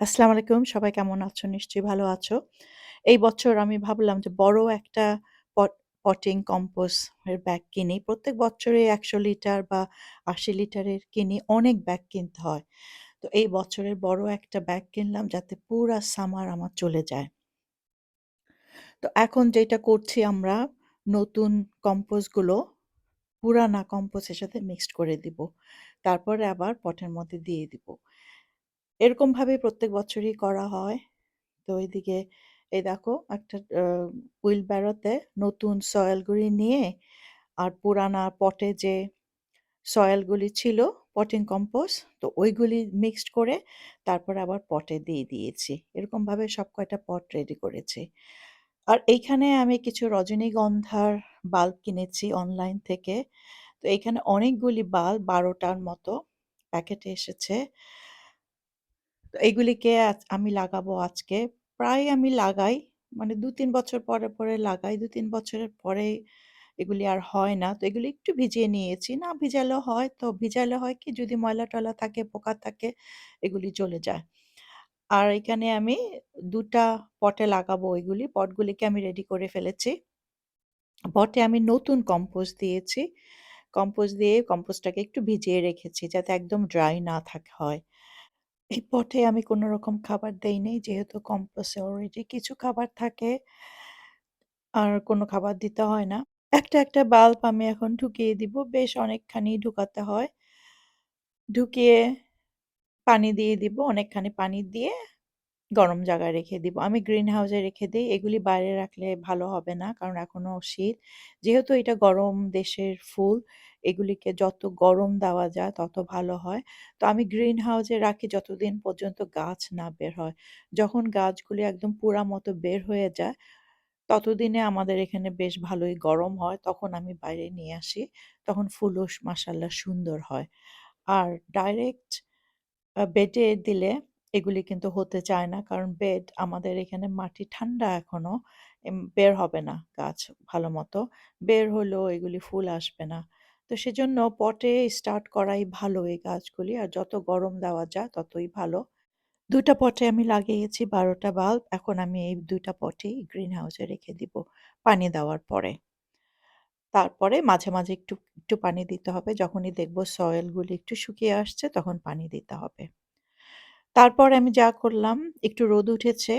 আসসালামু আলাইকুম। সবাই কেমন আছো? নিশ্চয়ই ভালো আছো। এই বছর আমি ভাবলাম যে বড় একটা পট কম্পোস্ট এর ব্যাগ কিনি। প্রত্যেক বছরে ১০০ লিটার বা ৮০ লিটারের কিনি। অনেক ব্যাগ কিনতে হয়। তো এই বছরের বড় একটা ব্যাগ কিনলাম যাতে পুরা সামার আমার চলে যায়। তো এখন যেটা করছি আমরা, নতুন কম্পোস্টগুলো পুরানা কম্পোস্ট এর সাথে মিক্সড করে দিব। তারপরে আবার পটের মধ্যে দিয়ে দিব। এরকমভাবে প্রত্যেক বছরই করা হয়। তো এইদিকে এই দেখো একটা উইল ব্যারোতে নতুন সয়েলগুলি নিয়ে আর পুরানা পটে যে সয়েলগুলি ছিল পটিং কম্পোস্ট তো ওইগুলি মিক্সড করে তারপরে আবার পটে দিয়ে দিয়েছি। এরকমভাবে সব কয়টা পট রেডি করেছি। আর এইখানে আমি কিছু রজনীগন্ধার বাল্ব কিনেছি অনলাইন থেকে। তো এইখানে অনেকগুলি বাল্ব বারোটার মতো প্যাকেটে এসেছে। তো এইগুলিকে আজ আমি লাগাবো আজকে। প্রায় আমি লাগাই। মানে ২-৩ বছর পরে, পরে লাগাই। ২-৩ বছরের পরে এগুলি আর হয় না। তো এগুলি একটু ভিজিয়ে নিয়েছি। না ভিজালেও হয়। তো ভিজালে হয় কি যদি ময়লা-টয়লা থাকে, পোকা থাকে এগুলি চলে যায়। আর এখানে আমি দুটা পটে লাগাবো এগুলি। পটগুলিকে আমি রেডি করে ফেলেছি। পটে আমি নতুন কম্পোস্ট দিয়েছি। কম্পোস্ট দিয়ে কম্পোস্টটাকে একটু ভিজিয়ে রেখেছি যাতে একদম ড্রাই না থাকে হয়। এই পথে আমি কোনো রকম খাবার দেই নাই যেহেতু কম্পোসে অলরেডি কিছু খাবার থাকে। আর কোনো খাবার দিতে হয় না। একটা, একটা বাল্ব আমি এখন ঢুকিয়ে দিব। বেশ অনেকখানি ঢুকাতে হয়। ঢুকিয়ে পানি দিয়ে দিব। অনেকখানি পানি দিয়ে গরম জায়গায় রেখে দিব। আমি গ্রিন হাউস রেখে দিই এগুলি বাইরে রাখলে ভালো হবে না। কারণ এখনও শীত। যেহেতু এটা গরম দেশের ফুল, এগুলিকে যত গরম দেওয়া যায় তত ভালো হয়। তো আমি গ্রিন হাউস রাখি যতদিন পর্যন্ত গাছ না বের হয়। যখন গাছগুলি একদম পুরা মতো বের হয়ে যায়, ততদিনে আমাদের এখানে বেশ ভালোই গরম হয়। তখন আমি বাইরে নিয়ে আসি। তখন ফুলও মাশাআল্লাহ সুন্দর হয়। আর ডাইরেক্ট বেডে দিলে এগুলি কিন্তু হতে চায় না। কারণ বেড আমাদের এখানে মাটি ঠান্ডা এখনও। বের হবে না গাছ ভালো মতো বের হলেও এগুলি ফুল আসবে না। তো সেজন্য পটে স্টার্ট করাই ভালো এই গাছগুলি। আর যত গরম দেওয়া যায় ততই ভালো। ২ টা পটে আমি লাগিয়েছি বারোটা বাল্ব। এখন আমি এই ২ টা পটেই গ্রিন হাউস রেখে দিব পানি দেওয়ার পরে। তারপরে মাঝে, মাঝে একটু, একটু পানি দিতে হবে। যখনই দেখব সয়েলগুলি একটু শুকিয়ে আসছে তখন পানি দিতে হবে। তারপরে আমি যা করলাম একটু রোদ উঠেছে।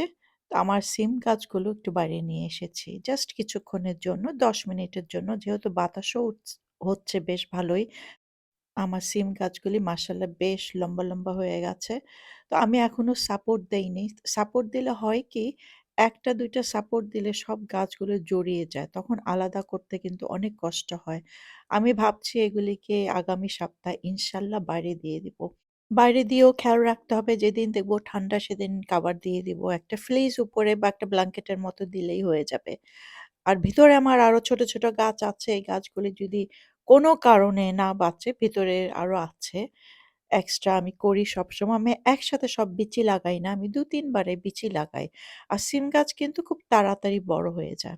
আমার সিম গাছগুলো একটু বাইরে নিয়ে এসেছি। জাস্ট কিছুক্ষণের জন্য ১০ মিনিটের জন্য। যেহেতু বাতাসও হচ্ছে বেশ ভালোই। আমার সিম গাছগুলি মাশাআল্লাহ বেশ লম্বা, লম্বা হয়ে গেছে। তো আমি এখনও সাপোর্ট দেইনি। সাপোর্ট দিলে হয় কি একটা দুইটা সাপোর্ট দিলে সব গাছগুলো জড়িয়ে যায়। তখন আলাদা করতে কিন্তু অনেক কষ্ট হয়। আমি ভাবছি এগুলিকে আগামী সপ্তাহে ইনশাল্লাহ বাইরে দিয়ে দিব। বাইরে দিয়েও খেয়াল রাখতে হবে যেদিন দেখব ঠান্ডা সেদিন কাভার দিয়ে দিব। একটা ফ্লিজ উপরে বা একটা ব্ল্যাঙ্কেটের মতো দিলেই হয়ে যাবে। আর ভিতরে আমার আরও ছোট, ছোট গাছ আছে। এই গাছগুলি যদি কোনো কারণে না বাঁচে ভিতরে আরও আছে। এক্সট্রা আমি করি সবসময়। আমি একসাথে সব বিচি লাগাই না। আমি দু তিনবারে বিচি লাগাই। আর সিম গাছ কিন্তু খুব তাড়াতাড়ি বড় হয়ে যায়।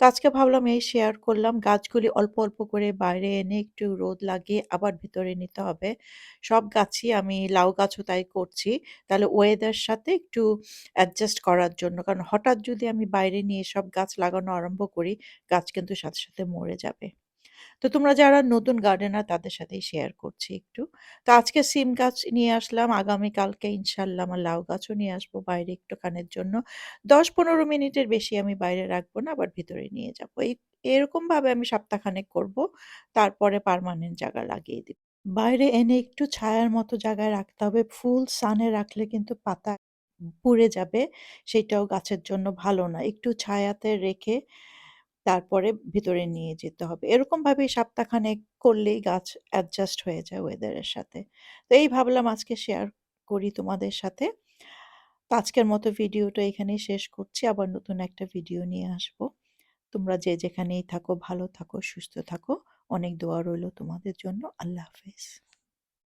তো আজকে ভাবলাম এই শেয়ার করলাম। গাছগুলি অল্প, অল্প করে বাইরে এনে একটু রোদ লাগিয়ে আবার ভিতরে নিতে হবে। সব গাছই আমি লাউ গাছও তাই করছি। তাহলে ওয়েদার সাথে একটু অ্যাডজাস্ট করার জন্য। কারণ হঠাৎ যদি আমি বাইরে নিয়ে সব গাছ লাগানো আরম্ভ করি, গাছ কিন্তু সাথে, সাথে মরে যাবে। তো তোমরা যারা নতুন গার্ডেনার তাদের সাথেই শেয়ার করছি একটু। তো আজকে সিম গাছ নিয়ে আসলাম। আগামীকালকে ইনশাল্লাহ আমার লাউ গাছও নিয়ে আসব বাইরে একটুখানের জন্য। দশ পনেরো মিনিটের বেশি আমি বাইরে রাখব না। আবার ভিতরে নিয়ে যাব। এই, এরকমভাবে আমি সপ্তাহখানেক করব। তারপরে পার্মানেন্ট জায়গা লাগিয়ে দিব। বাইরে এনে একটু ছায়ার মতো জায়গায় রাখতে হবে। ফুল সান রাখলে কিন্তু পাতা পুড়ে যাবে। সেটাও গাছের জন্য ভালো না। একটু ছায়াতে রেখে তারপরে ভিতরে নিয়ে যেতে হবে। এরকমভাবেই সপ্তাহখানেক করলেই গাছ অ্যাডজাস্ট হয়ে যায় ওয়েদারের সাথে। তো এই ভাবলাম আজকে শেয়ার করি তোমাদের সাথে। আজকের মতো ভিডিওটা এখানেই শেষ করছি। আবার নতুন একটা ভিডিও নিয়ে আসব। তোমরা যে যেখানেই থাকো ভালো থাকো, সুস্থ থাকো। অনেক দোয়া রইল তোমাদের জন্য। আল্লাহ হাফেজ।